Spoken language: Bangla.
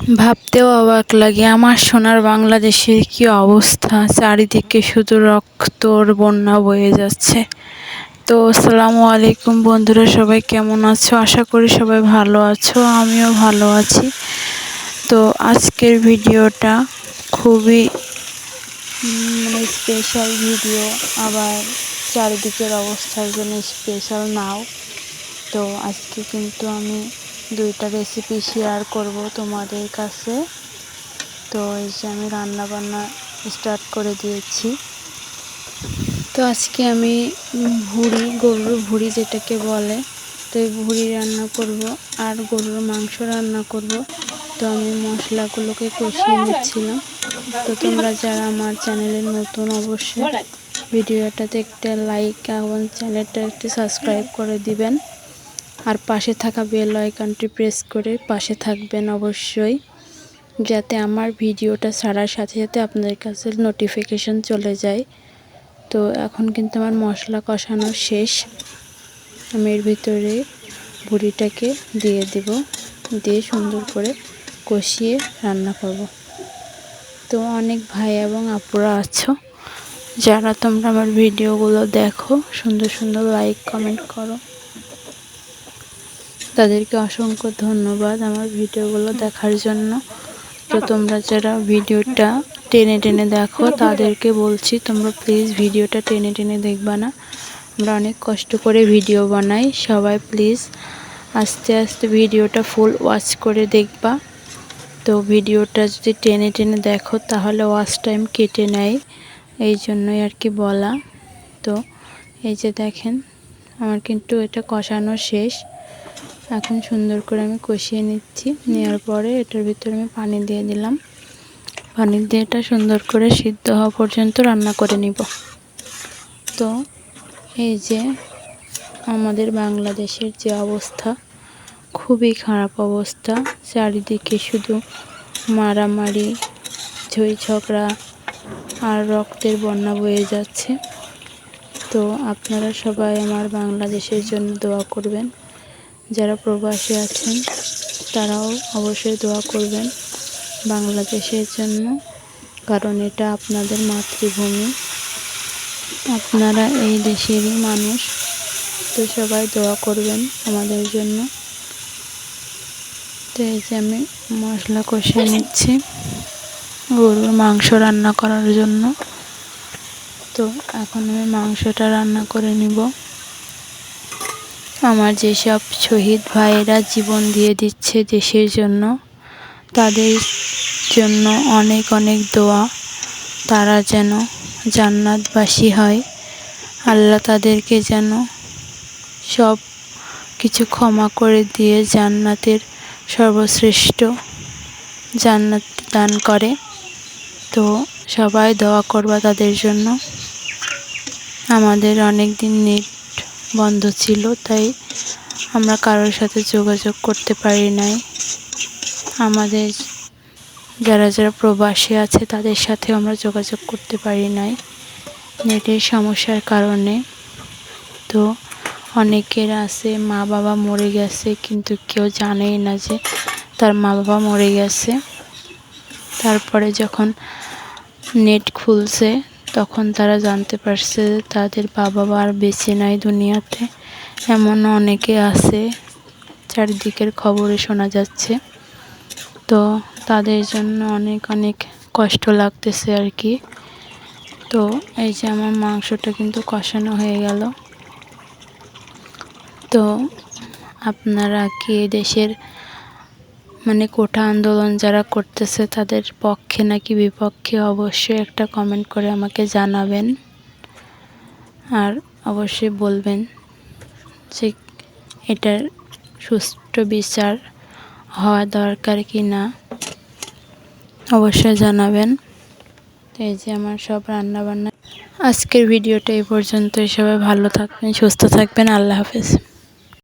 ভাবতেও অবাক লাগে, আমার সোনার বাংলাদেশের কি অবস্থা? চারিদিকে শুধু রক্তর বন্যা বয়ে যাচ্ছে। তো আসসালামু আলাইকুম বন্ধুরা, সবাই কেমন আছো? আশা করি সবাই ভালো আছো, আমিও ভালো আছি। তো আজকের ভিডিওটা খুবই মানে স্পেশাল ভিডিও আবার চারিদিকের অবস্থার জন্য স্পেশাল নাও তো আজকে কিন্তু আমি দুইটা রেসিপি শেয়ার করব তোমাদের কাছে। তো এই যে আমি রান্না বান্না স্টার্ট করে দিয়েছি। তো আজকে আমি ভুড়ি, গরুর ভুড়ি যেটাকে বলে, তো এই ভুড়ি রান্না করব আর গরুর মাংস রান্না করব। তো আমি মশলাগুলোকে কষিয়ে নিচ্ছিলাম। তো তোমরা যারা আমার চ্যানেলের নতুন অবশ্যই ভিডিওটাতে একটা লাইক এবং চ্যানেলটা একটু সাবস্ক্রাইব করে দিবেন। আর পাশে থাকা বেল আইকনটি প্রেস করে পাশে থাকবেন অবশ্যই, যাতে আমার ভিডিওটা ছাড়ার সাথে সাথে আপনাদের কাছে নোটিফিকেশন চলে যায়। তো এখন কিন্তু আমার মশলা কষানো শেষ। আমি এর ভিতরে বুড়িটাকে দিয়ে দেব, দিয়ে সুন্দর করে কষিয়ে রান্না করব। তো অনেক ভাই এবং আপুরা আছো, যারা তোমরা আমার ভিডিওগুলো দেখো, সুন্দর সুন্দর লাইক কমেন্ট করো। তাদেরকে অসংখ্য ধন্যবাদ আমার ভিডিওগুলো দেখার জন্য। তো তোমরা যারা ভিডিওটা টেনে টেনে দেখো, তাদেরকে বলছি, তোমরা প্লিজ ভিডিওটা টেনে টেনে দেখবা না। আমরা অনেক কষ্ট করে ভিডিও বানাই। সবাই প্লিজ আস্তে আস্তে ভিডিওটা ফুল ওয়াচ করে দেখবা। তো ভিডিওটা যদি টেনে টেনে দেখো, তাহলে ওয়াচ টাইম কেটে নেয়। এই জন্যই আর কি বলা। তো এই যে দেখেন, আমার কিন্তু এটা কষানো শেষ। এখন সুন্দর করে আমি কষিয়ে নিচ্ছি। নেওয়ার পরে এটার ভিতরে আমি পানি দিয়ে দিলাম। পানি দিয়ে এটা সুন্দর করে সিদ্ধ হওয়া পর্যন্ত রান্না করে নিব। তো এই যে আমাদের বাংলাদেশের যে অবস্থা, খুবই খারাপ অবস্থা। চারিদিকে শুধু মারামারি ঝই ঝগড়া আর রক্তের বন্যা বয়ে যাচ্ছে। তো আপনারা সবাই আমার বাংলাদেশের জন্য দোয়া করবেন। যারা প্রবাসী আছেন, তারাও অবশ্যই দোয়া করবেন বাংলাদেশের জন্য, কারণ এটা আপনাদের মাতৃভূমি। আপনারা এই দেশেরই মানুষ, তো সবাই দোয়া করবেন আমাদের জন্য। তো এই যে আমি মশলা কষিয়ে নিচ্ছি, গরুর মাংস রান্না করার জন্য। তো এখন আমি মাংসটা রান্না করে নিব। আমার যেসব শহীদ ভাইয়েরা জীবন দিয়ে দিচ্ছে দেশের জন্য, তাদের জন্য অনেক অনেক দোয়া। তারা যেন জান্নাতবাসী হয়। আল্লাহ তাদেরকে যেন সব কিছু ক্ষমা করে দিয়ে জান্নাতের সর্বশ্রেষ্ঠ জান্নাত দান করে। তো সবাই দোয়া করবা তাদের জন্য। আমাদের অনেক দিন নেট বন্ধ ছিল, তাই আমরা কারোর সাথে যোগাযোগ করতে পারি নাই। আমাদের যারা যারা প্রবাসী আছে, তাদের সাথে আমরা যোগাযোগ করতে পারি নাই নেটের সমস্যার কারণে। তো অনেকের আছে মা বাবা মরে গেছে, কিন্তু কেউ জানেই না যে তার মা বাবা মরে গেছে। তারপরে যখন নেট খুলছে তখন তারা জানতে পারছে তাদের বাবা মা আর বেঁচে নাই দুনিয়াতে। এমন অনেকে আছে, চারিদিকের খবরে শোনা যাচ্ছে। তো তাদের জন্য অনেক অনেক কষ্ট লাগতেছে আর কি। তো এই যে আমার মাংসটা কিন্তু কষানো হয়ে গেল। তো আপনারা কি দেশের মানে কোঠা আন্দোলন যারা করতেছে তাদের পক্ষে নাকি বিপক্ষে অবশ্যই একটা কমেন্ট করে আমাকে জানাবেন। আর অবশ্যই বলবেন যে এটার সুষ্ঠু বিচার হওয়া দরকার কি না অবশ্যই জানাবেন। তো এই যে আমার সব রান্নাবান্না। আজকের ভিডিওটা এই পর্যন্তই। সবাই ভালো থাকবেন, সুস্থ থাকবেন। আল্লাহ হাফেজ।